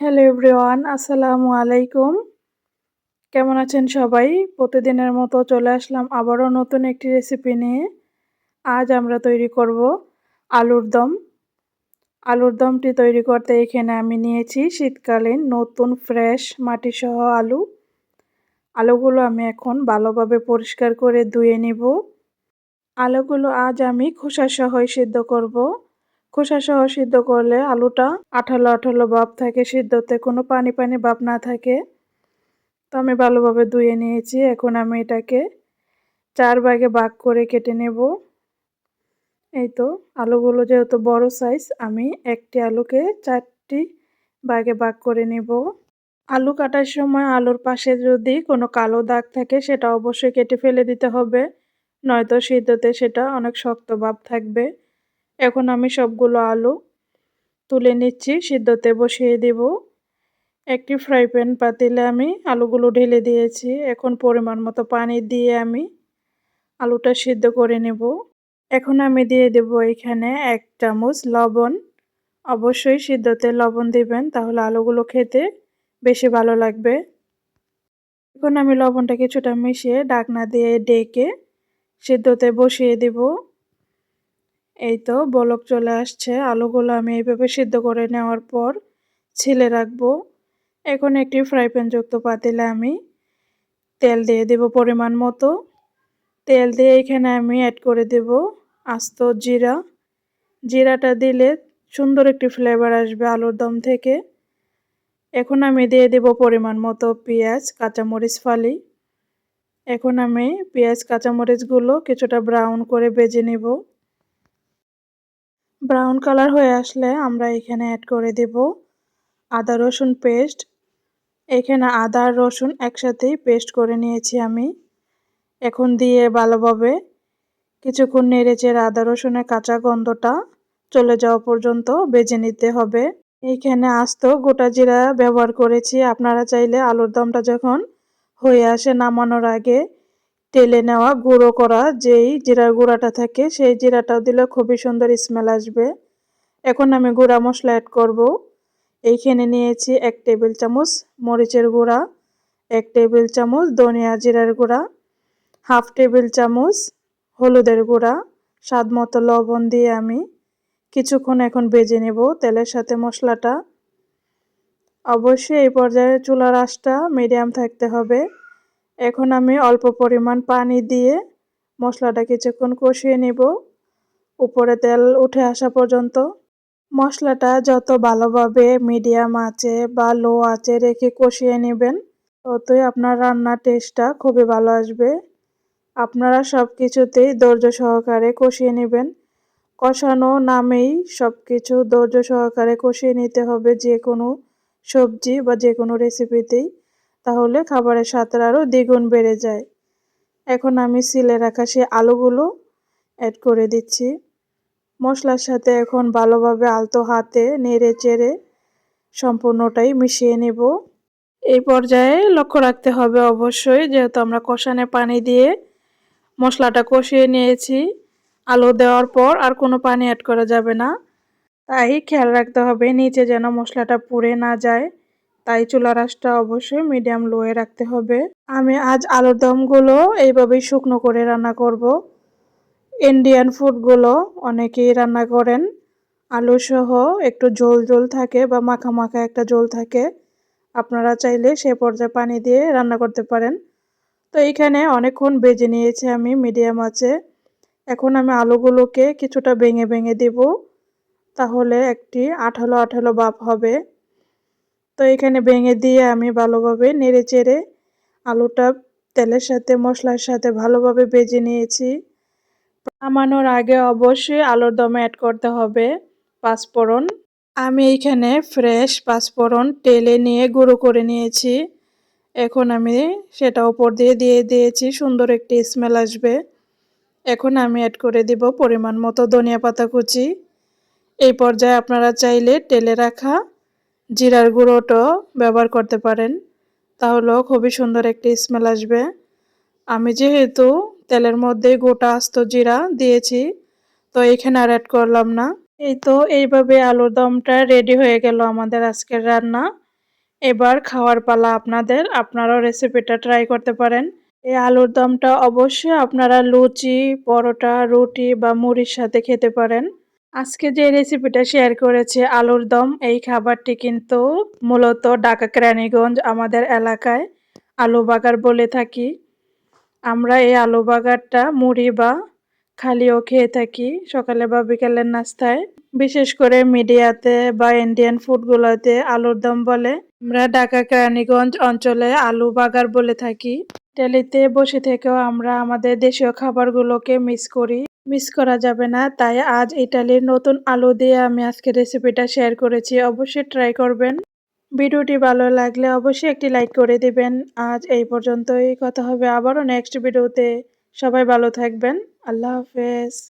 Hello everyone আসসালামু আলাইকুম কেমন আছেন সবাই? প্রতিদিনের মতো চলে আসলাম আবারও নতুন একটি রেসিপি নিয়ে। আজ আমরা তৈরি করব আলুর দম। আলুর দমটি তৈরি করতে এখানে আমি নিয়েছি শীতকালীন নতুন ফ্রেশ মাটিসহ আলু। আলুগুলো আমি এখন ভালোভাবে পরিষ্কার করে ধুয়ে নিব। আলুগুলো আজ আমি খোসা সহই সিদ্ধ করব। খোসা সহ সিদ্ধ করলে আলুটা আঠালো আঠালো ভাব থাকে সিদ্ধতে, কোনো পানি পানি ভাব না থাকে। তো আমি ভালোভাবে ধুয়ে নিয়েছি, এখন আমি এটাকে চার ভাগে ভাগ করে কেটে নেব। এই তো, আলুগুলো যেহেতু বড় সাইজ আমি একটি আলুকে চারটি ভাগে ভাগ করে নেব। আলু কাটার সময় আলুর পাশে যদি কোনো কালো দাগ থাকে, সেটা অবশ্যই কেটে ফেলে দিতে হবে। নয়তো সিদ্ধতে সেটা অনেক শক্ত ভাব থাকবে। এখন আমি সবগুলো আলু তুলে নিচ্ছি, সিদ্ধতে বসিয়ে দেব। একটি ফ্রাই প্যান পাতিলে আমি আলুগুলো ঢেলে দিয়েছি। এখন পরিমাণ মতো পানি দিয়ে আমি আলুটা সিদ্ধ করে নেব। এখন আমি দিয়ে দেব এখানে এক চামচ লবণ। অবশ্যই সিদ্ধতে লবণ দিবেন, তাহলে আলুগুলো খেতে বেশি ভালো লাগবে। এখন আমি লবণটা কিছুটা মিশিয়ে ডাকনা দিয়ে ডেকে সিদ্ধতে বসিয়ে দেব। এই তো বলক চলে আসছে, আলুগুলো আমি এইভাবে সিদ্ধ করে নেওয়ার পর ছিলে রাখব। এখন একটি ফ্রাই প্যান যুক্ত পাতিলে আমি তেল দিয়ে দেব পরিমাণ মতো। তেল দিয়ে এখানে আমি অ্যাড করে দেব আস্ত জিরা। জিরাটা দিলে সুন্দর একটি ফ্লেভার আসবে আলুর দম থেকে। এখন আমি দিয়ে দেব পরিমাণ মতো পেঁয়াজ, কাঁচামরিচ, ফালি। এখন আমি পেঁয়াজ, কাঁচামরিচগুলো কিছুটা ব্রাউন করে বেজে নেব। ব্রাউন কালার হয়ে আসলে আমরা এখানে অ্যাড করে দেব আদা, রসুন পেস্ট এখানে আদা আর রসুন একসাথেই পেস্ট করে নিয়েছি আমি। এখন দিয়ে ভালোভাবে কিছুক্ষণ নেড়েচেড়ে আদা, রসুনের কাঁচা গন্ধটা চলে যাওয়া পর্যন্ত বেজে নিতে হবে। এইখানে আস্ত গোটা জিরা ব্যবহার করেছি। আপনারা চাইলে আলুর দমটা যখন হয়ে আসে নামানোর আগে টেলে নেওয়া গুঁড়ো করা যেই জিরার গুঁড়াটা থাকে, সেই জিরাটাও দিলে খুবই সুন্দর স্মেল আসবে। এখন আমি গুঁড়া মশলা অ্যাড করব। এইখানে নিয়েছি এক টেবিল চামচ মরিচের গুঁড়া, এক টেবিল চামচ ধনিয়া জিরার গুঁড়া, হাফ টেবিল চামচ হলুদের গুঁড়া, স্বাদ মতো লবণ দিয়ে আমি কিছুক্ষণ এখন বেজে নেব তেলের সাথে মশলাটা। অবশ্যই এই পর্যায়ে চুলার আঁচটা মিডিয়াম থাকতে হবে। এখন আমি অল্প পরিমাণ পানি দিয়ে মশলাটা কিছুক্ষণ কষিয়ে নিব। উপরে তেল উঠে আসা পর্যন্ত। মশলাটা যত ভালোভাবে মিডিয়াম আছে বা লো আছে রেখে কষিয়ে নেবেন, ততই আপনার রান্নার টেস্টটা খুবই ভালো আসবে। আপনারা সব কিছুতেই ধৈর্য সহকারে কষিয়ে নেবেন। কষানো নামেই সব কিছু ধৈর্য সহকারে কষিয়ে নিতে হবে যে কোনো সবজি বা যে কোনো রেসিপিতেই তাহলে খাবারের স্বাদটা আরও দ্বিগুণ বেড়ে যায়। এখন আমি সিলে রাখা সেই আলুগুলো অ্যাড করে দিচ্ছি। মশলার সাথে এখন ভালোভাবে আলতো হাতে নেড়ে চেড়ে সম্পূর্ণটাই মিশিয়ে নেব। এই পর্যায়ে লক্ষ্য রাখতে হবে অবশ্যই যেহেতু আমরা কষানে পানি দিয়ে মশলাটা কষিয়ে নিয়েছি, আলু দেওয়ার পর আর কোনো পানি অ্যাড করা যাবে না। তাই খেয়াল রাখতে হবে নিচে যেন মশলাটা পুড়ে না যায়। তাই চুলার আঁচটা অবশ্যই মিডিয়াম লোয়ে রাখতে হবে। আমি আজ আলুর দমগুলো এইভাবেই শুকনো করে রান্না করব। ইন্ডিয়ান ফুডগুলো অনেকেই রান্না করেন। আলু সহ একটু ঝোল ঝোল থাকে বা মাখা মাখা একটা ঝোল থাকে। আপনারা চাইলে সে পর্যায়ে পানি দিয়ে রান্না করতে পারেন। তো এইখানে অনেকক্ষণ বেজে নিয়েছি আমি মিডিয়াম আছে। এখন আমি আলুগুলোকে কিছুটা ভেঙে ভেঙে দেব। তাহলে একটি আঠালো আঠালো বাপ হবে। তো এখানে ভেঙে দিয়ে আমি ভালোভাবে নেড়ে চেড়ে আলুটা তেলের সাথে, মশলার সাথে ভালোভাবে ভেজে নিয়েছি। নামানোর আগে অবশ্যই আলুর দমে অ্যাড করতে হবে পাঁচফোড়ন। আমি এইখানে ফ্রেশ পাঁচফোড়ন তেলে নিয়ে গুঁড়ো করে নিয়েছি। এখন আমি সেটা ওপর দিয়ে দিয়ে দিয়েছি, সুন্দর একটি স্মেল আসবে। এখন আমি অ্যাড করে দিব পরিমাণ মতো ধনিয়া পাতা কুচি। এই পর্যায়ে আপনারা চাইলে তেলে রাখা জিরার গুঁড়োটাও ব্যবহার করতে পারেন। তাহলেও খুবই সুন্দর একটি স্মেল আসবে। আমি যেহেতু তেলের মধ্যে গোটা আস্ত জিরা দিয়েছি, তো এখানে আর অ্যাড করলাম না। এই তো এইভাবে আলুর দমটা রেডি হয়ে গেল আমাদের আজকের রান্না। এবার খাওয়ার পালা আপনাদের, আপনারাও রেসিপিটা ট্রাই করতে পারেন। এই আলুর দমটা অবশ্যই আপনারা লুচি, পরোটা, রুটি বা মুড়ির সাথে খেতে পারেন। আজকে যে রেসিপিটা শেয়ার করেছে, আলুর দম, এই খাবারটি কিন্তু মূলত ঢাকা কেরানীগঞ্জ আমাদের এলাকায় আলু বাগার বলে থাকি। আমরা এই আলু বাগারটা মুড়ি বা খালিও খেয়ে থাকি সকালে বা বিকালের নাস্তায়। বিশেষ করে মিডিয়াতে বা ইন্ডিয়ান ফুডগুলোতে আলুর দম বলে। আমরা ঢাকা কেরানীগঞ্জ অঞ্চলে আলু বাগার বলে থাকি। টেলিতে বসে থেকেও আমরা আমাদের দেশীয় খাবারগুলোকে মিস করি। মিস করা যাবে না। তাই আজ ইটালির নতুন আলু দিয়ে আমি আজকে রেসিপিটা শেয়ার করেছি। অবশ্যই ট্রাই করবেন। ভিডিওটি ভালো লাগলে অবশ্যই একটি লাইক করে দিবেন। আজ এই পর্যন্তই। কথা হবে আবারও নেক্সট ভিডিওতে। সবাই ভালো থাকবেন। আল্লাহ হাফেজ।